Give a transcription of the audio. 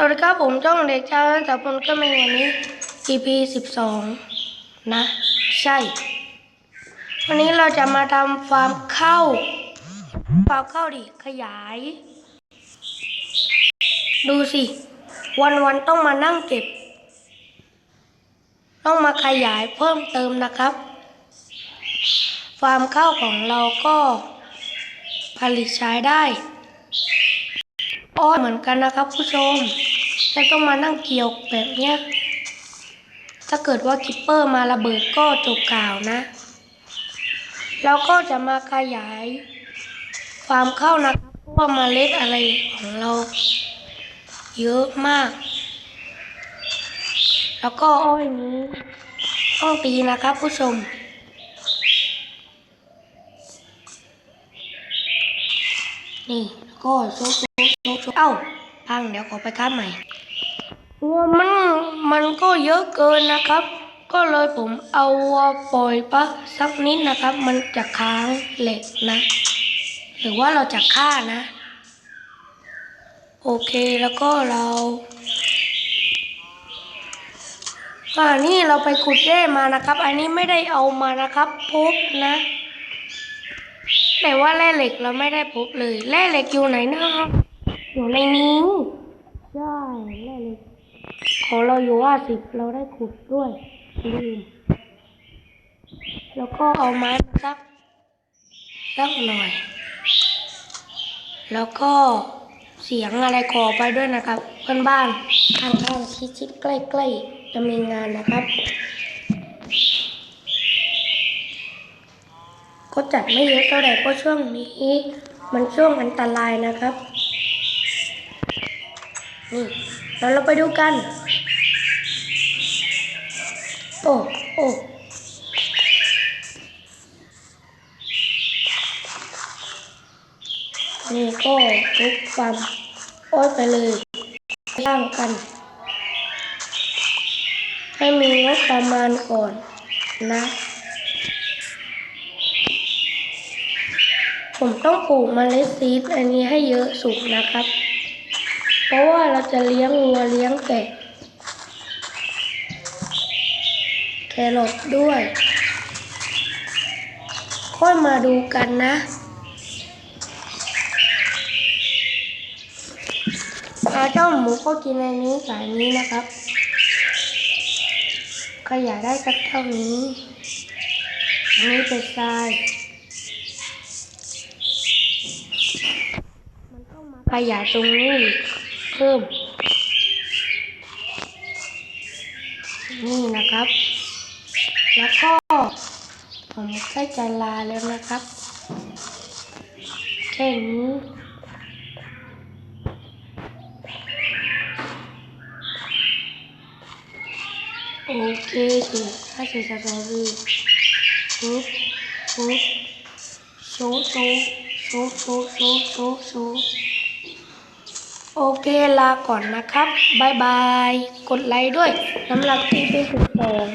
สวัสดีครับผมจ้องเด็กชายแต่พลก็มีวันนี้ EP สิบสองนะ ใช่ วันนี้เราจะมาทำฟาร์มข้าวฟาร์มข้าวดิขยาย ดูสิ วันๆต้องมานั่งเก็บ ต้องมาขยายเพิ่มเติมนะครับ ฟาร์มข้าวของเราก็ผลิตใช้ได้ อ้อยเหมือนกันนะครับผู้ชมแต่ต้องมานั่งเกี่ยวแบบเนี้ย ถ้าเกิดว่าคิปเปอร์มาระเบิดก็จบข่าวนะเราก็จะมาขยายฟาร์มข้านะครับเพราะว่าเมล็ดอะไรของเรา เยอะมาก แล้วก็อ้อยนี้ต้องตีนะครับผู้ชมนี่ แล้วก็โช เอ้าพังเดี๋ยวขอไปค้าใหม่วัวมันมันก็เยอะเกินนะครับ ก็เลยผมเอาวัวปล่อยปะสักนิดนะครับ มันจะค้างเหล็กนะ หรือว่าเราจะฆ่านะ โอเคแล้วก็เราอ่านี่เราไปขุดแร่มานะครับ อันนี้ไม่ได้เอามานะครับพบนะแต่ว่าแร่เหล็กเราไม่ได้พบเลยแร่เหล็กอยู่ไหนนะ อยู่ในนี้ใช่แร่เล็กของเราอยู่ห้าสิบเราได้ขุดด้วยลืมแล้วก็เอาไม้มาสักสักหน่อย แล้วก็เสียงอะไรขอไปด้วยนะครับเพื่อนบ้านข้างๆชิดๆใกล้ๆจะมีงานนะครับ ก็จัดไม่เยอะเท่าไหร่เพราะช่วงนี้ มันช่วงอันตรายนะครับ นี่แล้วเราไปดูกัน โอ้โอ้นี่ก็ทุกความอ้อยไปเลยย่างกัน ให้มีงบประมาณก่อนนะ ผมต้องปลูกเมล็ดซีดอันนี้ให้เยอะสุดนะครับ เพราะว่าเราจะเลี้ยงวัวเลี้ยงแกะแครอทด้วย ค่อยมาดูกันนะ อาเจ้าหมูก็กินอันนี้สายนี้นะครับ ขยายได้สักเท่านี้อันนี้เป็นทรายมันต้องมาขยายตรงนี้ เพิ่ม นี่นะครับ แล้วก็ผมใกล้จะลาแล้วนะครับ แค่นี้โอเคสิถ้าเสร็จสตรอเบอรี่ปุ๊บปุ๊บโชว์โชว์โชว์โชว์โชว์โชว์โชว์ โอเคลาก่อนนะครับบายบาย กดไลค์ด้วยสำหรับที่เป็นสิบสอง